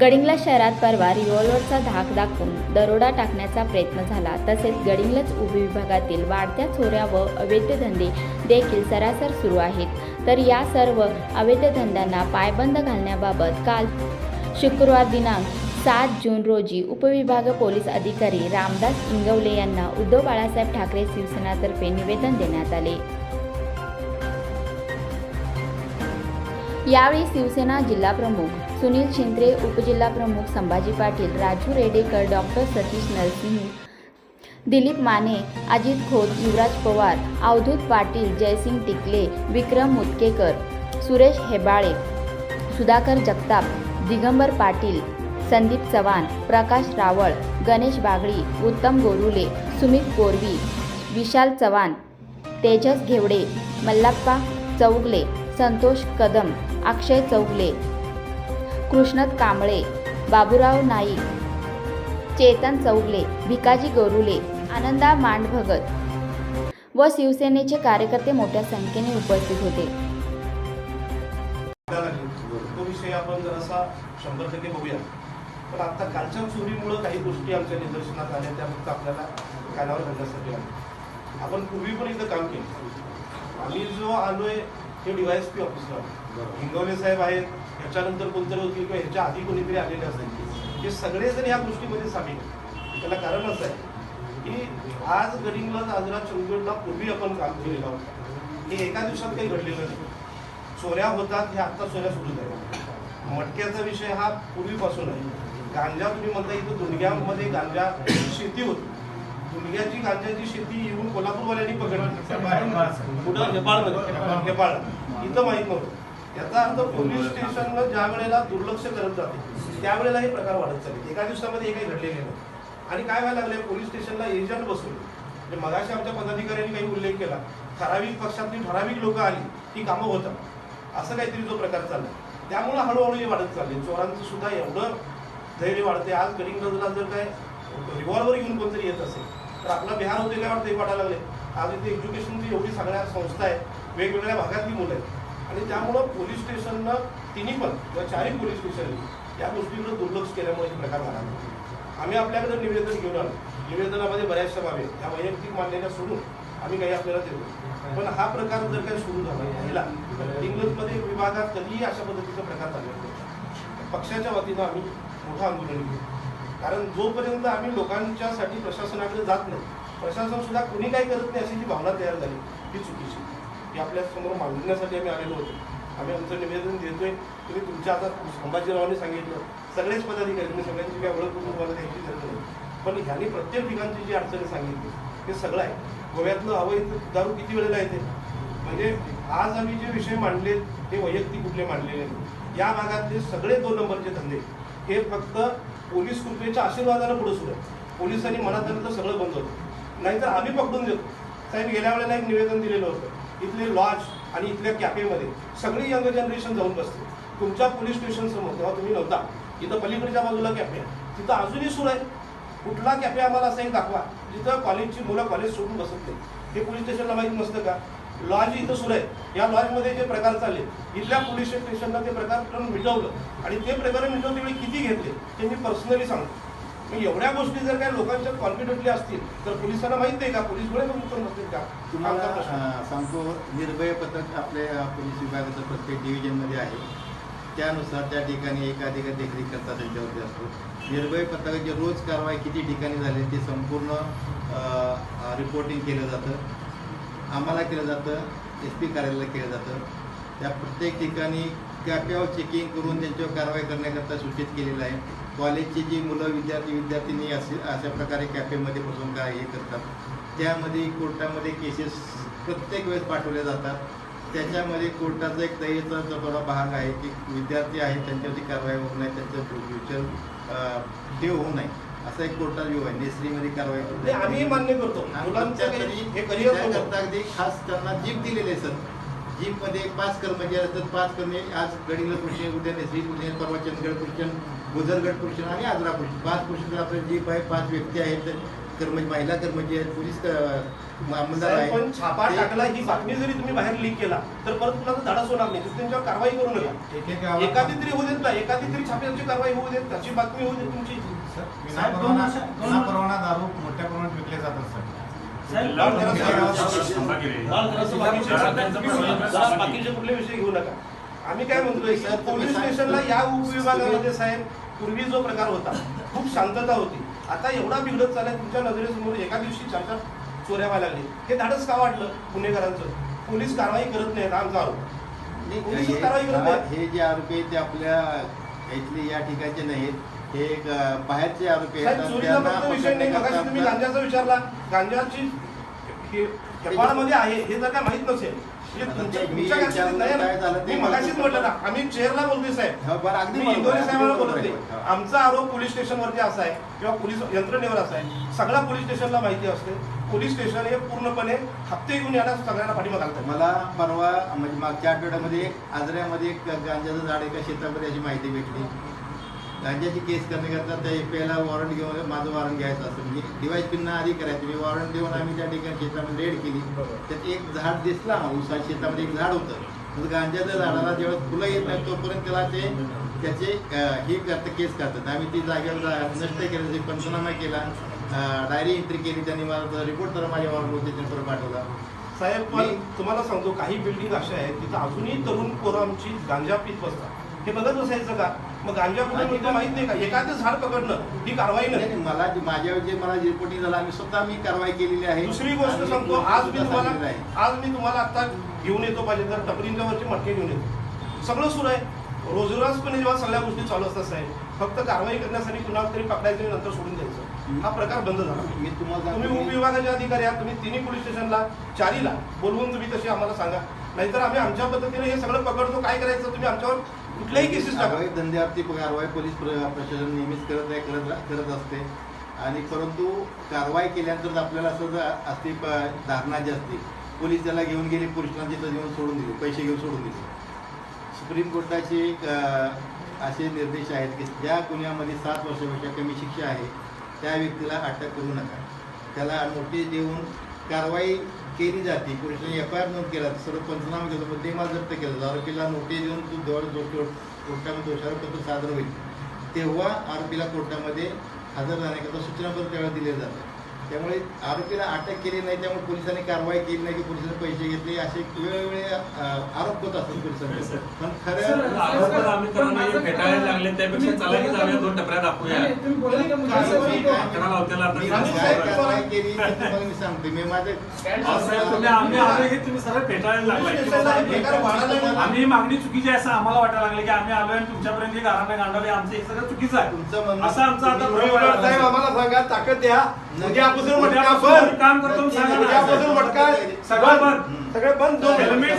गडिंगला शहरात परवा रिव्हॉल्व्हरचा धाक दाखवून दरोडा टाकण्याचा प्रयत्न झाला. तसेच गडिंग्लज उपविभागातील वाढत्या चोऱ्या व अवैध धंदे देखील सरासर सुरू आहेत. तर या सर्व अवैध धंद्यांना पायबंद घालण्याबाबत काल शुक्रवार दिनांक सात जून रोजी उपविभाग पोलीस अधिकारी रामदास इंगवले यांना उद्धव बाळासाहेब ठाकरे शिवसेनातर्फे निवेदन देण्यात आले. यावेळी शिवसेना जिल्हाप्रमुख सुनील शिंद्रे उपजिल्हाप्रमुख संभाजी पाटील राजू रेडेकर डॉक्टर सतीश नरसिंह दिलीप माने अजित खोत युवराज पवार अवधूत पाटील जयसिंग टिकले विक्रम मुतकेकर सुरेश हेबाळे सुधाकर जगताप दिगंबर पाटील संदीप चव्हाण प्रकाश रावळ गणेश बागडी उत्तम गोरुले सुमित कोरवी विशाल चव्हाण तेजस घेवडे मल्लाप्पा चौगले संतोष कदम अक्षय चौगले कृष्णत कांबळे बाबूराव नाईक चेतन चौगले भिकाजी गोरुले आनंदा मांडभगत व शिवसेनेचे कार्यकर्ते मोठ्या संख्येने उपस्थित होते. तो विषय आपण जरासा शंभर टक्के बघूया. पण आता कालच्या चोरीमुळं काही गोष्टी आमच्या निदर्शनात आल्या त्या फक्त आपल्याला कानावर घालण्यासाठी आल्या. आपण पूर्वी पण इथं काम केलं. आम्ही जो आलोय ते डीवायएसपी ऑफिसला हिंगवले साहेब आहेत ह्याच्यानंतर कोणतरी होतील किंवा ह्याच्या आधी कोणीतरी आलेले असेल. हे सगळेजण या गोष्टीमध्ये सामील त्याला कारण असं आहे की आज गडिंगला आजरा चंदगडला पूर्वी आपण काम केलेलं होतं. हे एका दिवसात काही घडलेलं नाही. चोऱ्या होतात हे आत्ता चोऱ्या सुरू झाल्या. मटक्याचा विषय हा पूर्वीपासून आहे. गांजा तुम्ही म्हणता इथं दुर्ग्यामध्ये गांजा शेती होती. दुंडग्याची गांजाची शेती येऊन कोल्हापूरवाल्यांनी पकडली. कुठं? नेपाळमध्ये. नेपाळ. इथं माहीत नव्हतं. याचा अर्थ पोलीस स्टेशननं ज्या वेळेला दुर्लक्ष करत जाते त्यावेळेला हे प्रकार वाढत चालले. एका दिवसामध्ये हे काही घडलेले नाही. आणि काय व्हायला लागले पोलीस स्टेशनला एजंट बसवले म्हणजे मगाशी आमच्या पदाधिकाऱ्यांनी काही उल्लेख केला. ठराविक पक्षातली ठराविक लोक आली ती कामं होतात. असं काहीतरी जो प्रकार चालला त्यामुळं हळूहळू हे वाढत चालले चोरांचं सुद्धा एवढं धैर्य वाढते आज गडिंगला जर काय रिव्हॉल्वर घेऊन कोणतरी येत असेल. तर आपला बिहार होते काय वाटतं वाटायला लागले? आज इथे एज्युकेशनची एवढी सगळ्या संस्था आहेत वेगवेगळ्या भागातली मुलं आहेत. आणि त्यामुळं पोलीस स्टेशननं तिन्ही पण किंवा चारही पोलीस स्टेशन या गोष्टीकडे दुर्लक्ष केल्यामुळे हे प्रकार झाला. आम्ही आपल्याकडे निवेदन घेऊन आलो. निवेदनामध्ये बऱ्याचशा बाबी आहेत. त्या वैयक्तिक मान्यता सोडून आम्ही काही आपल्याला देतो पण हा प्रकार जर काही सुरू झाला राहिला तर इंग्लंडमध्ये विभागात कधीही अशा पद्धतीचा प्रकार चालला नाही. पक्षाच्या वतीनं आम्ही मोठं आंदोलन घेऊ कारण जोपर्यंत आम्ही लोकांच्यासाठी प्रशासनाकडे जात नाही प्रशासन सुद्धा कोणी काही करत नाही अशी जी भावना तयार झाली ही चुकीची. ही आपल्यासमोर मांडण्यासाठी आम्ही आलेलो होतो. आम्ही आमचं निवेदन देतोय. तुम्ही तुमच्या आता संभाजीरावांनी सांगितलं सगळेच पदाधिकारी मी सगळ्यांची काय ओळख करून तुम्हाला द्यायची गरज नाही. पण ह्यांनी प्रत्येक ठिकाणची जी अडचणी सांगितली हे सगळं आहे. गोव्यातलं अवैध दारू किती वेळेला येते? म्हणजे आज आम्ही जे विषय मांडले ते वैयक्तिक कुठले मांडलेले नाही. या भागातले सगळे दोन नंबरचे धंदे हे फक्त पोलीस कृपेच्या आशीर्वादानं पुढे सुरू आहे. पोलिसांनी मनात आलं तर सगळं बंद होतं नाहीतर आम्ही पकडून देतो. साहेब गेल्या वेळेला एक निवेदन दिलेलं होतं. इथले लॉज आणि इथल्या कॅफेमध्ये सगळी यंग जनरेशन जाऊन बसते. तुमच्या पोलीस स्टेशन समोर तेव्हा तुम्ही नव्हता इथं पलीकडच्या बाजूला कॅफे आहे. तिथं अजूनही सुरू आहे. कुठला कॅफे आम्हाला असं एक दाखवा. जिथं कॉलेजची मुलं कॉलेज सोडून बसत नाही. हे पोलीस स्टेशनला माहीत नसतं का? लॉज इथं सुरू आहे. या लॉजमध्ये जे प्रकार चालले इथल्या पोलीस स्टेशनला ते प्रकार मिटवलं. आणि ते प्रकरण मिटवते वेळी किती घेतले ते मी पर्सनली सांगतो. मग एवढ्या गोष्टी जर काय लोकांच्या कॉन्फिडंटली असतील तर पोलिसांना माहीत नाही का? पोलीस बघून पण नसतील का तुम्हाला सांगतो निर्भय पथक आपल्या पोलीस विभागाचं प्रत्येक डिव्हिजनमध्ये आहे. त्यानुसार त्या ठिकाणी एकाधिक देखरेख करता त्यांच्यावरती असतो. निर्भय पथकाची रोज कारवाई किती ठिकाणी झाली ते संपूर्ण रिपोर्टिंग केलं जातं. आम्हाला केलं जातं एस पी कार्यालयाला केलं जातं. त्या प्रत्येक ठिकाणी कॅप्यावर चेकिंग करून त्यांच्यावर कारवाई करण्याकरता सूचित केलेलं आहे. कॉलेजची जी मुलं विद्यार्थी विद्यार्थिनी असे अशा प्रकारे कॅफेमध्ये बसून काय हे करतात त्यामध्ये कोर्टामध्ये केसेस प्रत्येक वेळेस पाठवल्या जातात. त्याच्यामध्ये कोर्टाचा एक दयेचा जो थोडा भाग आहे की विद्यार्थी आहेत त्यांच्यावरती कारवाई होऊ नये त्यांचं फ्युचर हे होऊ नये. असा एक कोर्टाचा व्ह्यू आहे. नेसरीमध्ये कारवाई. आम्ही मान्य करतो. आणि मुलांचं त्या काही- तरी हे करिअर त्याकरता अगदी खास त्यांना जीप दिलेले आहे सर. जीपमध्ये पाच कर्मचारी असतात पाच कर्मी आज गडिंगला कृषी उद्या नेसरी कृषी परवा चंदगड कृषण गुजरगड कृषण आणि आजरा कृषी पाच कृषी आपल्या जीप आहे पाच व्यक्ती आहेत कर्मचारी महिला कर्मचारी आहेत पोलीस अंमलदार साहेब, पण छापा टाकला ही बातमी जरी तुम्ही बाहेर लीक केला तर परत कुणाचा धाडस होणार नाही. त्यांच्यावर कारवाई करू नका. एक एक गावात- एखादी तरी होऊ देत ना एखादी तरी छाप्याची कारवाई होऊ देत त्याची बातमी होऊ देत तुमची. विना परवाना विना परवाना दारू मोठ्या प्रमाणात विकले जातात सर. जरा बाकीचे कुठले विषय घेऊ नका. आम्ही काय म्हणतोय की पोलीस स्टेशनला या उपविभागामध्ये साहेब पूर्वी जो प्रकार होता खूप शांतता होती. आता एवढा बिघडत चाललाय तुमच्या नजरेसमोर एका दिवशी चार चार चोऱ्या व्हायला लागली. हे धाडस का वाटलं पुणेकरांचं पोलीस कारवाई करत नाहीत हा आमचा आरोप. नाही, पोलीस हे- कारवाई करत नाही. हे जे आरोपी आहेत ते आपल्या इथले या ठिकाणचे नाहीत. हे बाहेरचे आरोपी गांजाचा विचारला. गांजाची हेपाळमध्ये आहे हे जर काय माहीत नसेल. म्हणजे आम्ही चेअरला बोलतोय हो, साहेब इंदोरी साहेबांना बोलत नाही आहे. आमचा आरोप पोलीस स्टेशनवरती असा आहे किंवा पोलीस यंत्रणेवर असा आहे. सगळ्या पोलीस स्टेशनला माहिती असते. पोलीस स्टेशन हे पूर्णपणे हप्ते घेऊन याला सगळ्यांना पाठिंबा घालतात. मला परवा म्हणजे मागच्या आठवड्यामध्ये आजऱ्यामध्ये एक गांजाचं झाड एका शेतामध्ये अशी माहिती भेटली. गांजाची केस करण्याकरता त्या एफआयला वॉरंट घेऊन माझं वॉरंट घ्यायचं असतं. म्हणजे डिवाइस पिन्ना आधी करायचं. मी वॉरंट देऊन आम्ही त्या ठिकाणी शेतामध्ये रेड केली. त्यात एक झाड दिसला उसा शेतामध्ये एक झाड होतं. तर गांजाच्या झाडाला जेव्हा फुलं येत नाही तोपर्यंत त्याला ते त्याचे हे करतं केस करतात. आम्ही ती जागेवर नष्ट केलं त्याचे पंचनामा केला. डायरी एंट्री केली त्यांनी मला रिपोर्ट तर माझ्या वॉरंट त्याच्यानंतर पाठवला. साहेब पण मी- तुम्हाला सांगतो काही बिल्डिंग अशा आहेत तिथं अजूनही तरुण पोरं आमची गांजा पीत बसतात. हे बघत बसायचं का? मग गांजा कुठे मिळतो माहीत नाही का? एखादं झाड पकडणं ही कारवाई नाही, मला जे- माझ्या जे मला रिपोर्टिंग झाला आम्ही स्वतः मी कारवाई केलेली आहे. दुसरी गोष्ट आणि सांगतो आज मी सुद्धा तुम्हाला आहे. आज मी तुम्हाला आता घेऊन येतो पाहिजे तर टपरींच्या वरचे मटके घेऊन येतो. सगळं सुरू आहे. रोजरोजपणे जेव्हा सगळ्या गोष्टी चालू असतात साहेब फक्त कारवाई करण्यासाठी कुणाला तरी पकडायचं आणि नंतर सोडून द्यायचं. हा प्रकार बंद झाला. मी तुम्हाला तुम्ही सांगतो, उपविभागाचे अधिकारी आहात तुम्ही तिन्ही पोलीस स्टेशनला चारीला बोलवून तुम्ही तशी आम्हाला सांगा. नाहीतर आम्ही आमच्या पद्धतीने हे सगळं पकडतो. काय करायचं? तुम्ही आमच्यावर कुठल्याही केसेस टाका. धंद्यावरती कारवाई पोलीस प्र- प्रशासन नेहमीच करत आहे करत करत असते. आणि परंतु कारवाई केल्यानंतर आपल्याला असं असती असते प- धारणा जी असते पोलीस त्याला घेऊन गेले पुरुषांची तिथं घेऊन सोडून दिले पैसे घेऊन सोडून दिले. सुप्रीम कोर्टाचे एक असे निर्देश आहेत की ज्या गुन्ह्यामध्ये सात वर्षापेक्षा कमी शिक्षा आहे त्या व्यक्तीला अटक करू नका. त्याला नोटीस देऊन कारवाई केली जाते. पोलिसांनी एफ आय आर नोंद केला सर्व पंचनामा केला मुद्देमाल जप्त केला. आरोपीला नोटीस देऊन तू दोळ कोर्टामध्ये दोषारोपत्र सादर होईल. तेव्हा आरोपीला कोर्टामध्ये हजर राहण्याकरता सूचनापत्र त्यावेळेला दिले जातात. त्यामुळे आरोपीला अटक केली नाही त्यामुळे पोलिसांनी कारवाई केली नाही की पोलिसांनी पैसे घेतले असे वेगवेगळे अ, आरोप होत असतात पोलिसांचे. पण खरं मी सांगते. मी माझे आम्ही मागणी चुकीची आहे असं आम्हाला वाटायला लागले की आम्ही आलोय आणि तुमच्यापर्यंत हे गारांना गांडवले आमचं हे सगळं चुकीचं आहे. तुमचं म्हणणं असं आमचं आता. आम्हाला सांगा ताकद द्या. उद्यापासून मटका उद्यापासून बंद काम करतो सांगा ना. उद्यापासून मटका सगळं बंद. सगळे बंद दोन हेल्मेट